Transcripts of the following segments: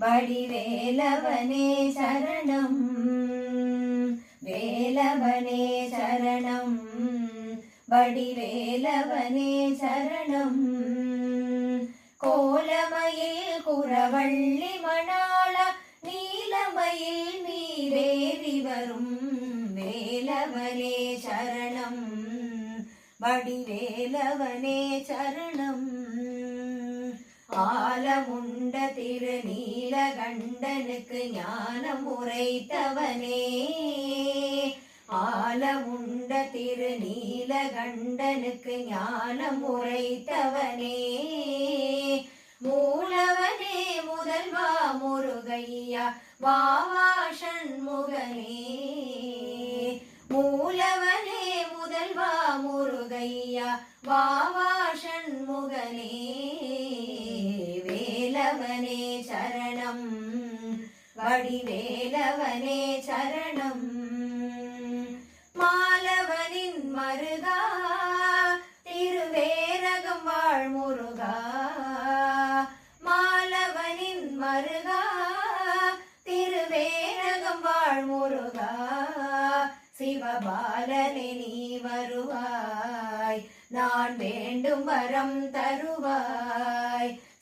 வடிவேலவனே சரணம். வேலவனே சரணம். வடிவேலவனே சரணம். கோலமயில் குறவள்ளி மணாள நீலமயில் நீரேறி வரும் வேலவனே சரணம். வடிவேலவனே சரணம். ஆலமுண்ட திருநீலகண்டனுக்கு ஞானம் உரைத்தவனே ஆலமுண்ட திருநீலகண்டனுக்கு ஞானம் உரைத்தவனே மூலவனே முதல்வா முருகையா வாவா சண்முகனே மூலவனே முதல்வா முருகையா வாவா சண்முகனே வடிவேலவனே சரணம். வடிவேலவனே சரணம். மாலவனின் மருகா திருவேரகம் வாழ் முருகா. மாலவனின் மருகா திருவேரகம் வாழ் முருகா. சிவபாலனே நீ வருவாய் நான் வேண்டும் வரம் தருவாய்.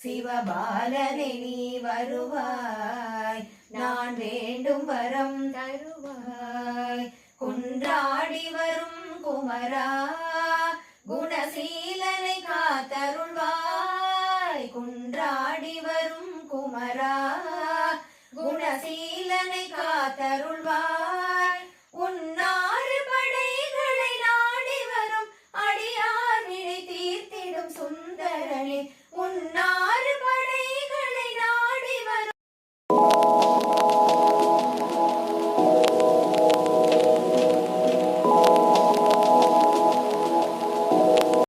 சிவபாலனை நீ வருவாய். நான் வேண்டும் வரம் தருவாய். குன்றாடி வரும் குமரா குணசீலனை காத்தருள்வாய். குன்றாடி வரும் குமரா குணசீலனை காத்தருள்வாய். உன்னாறு படைகளை நாடி வரும் அடியார் வினை தீர்த்திடும் சுந்தரனே. உன்னா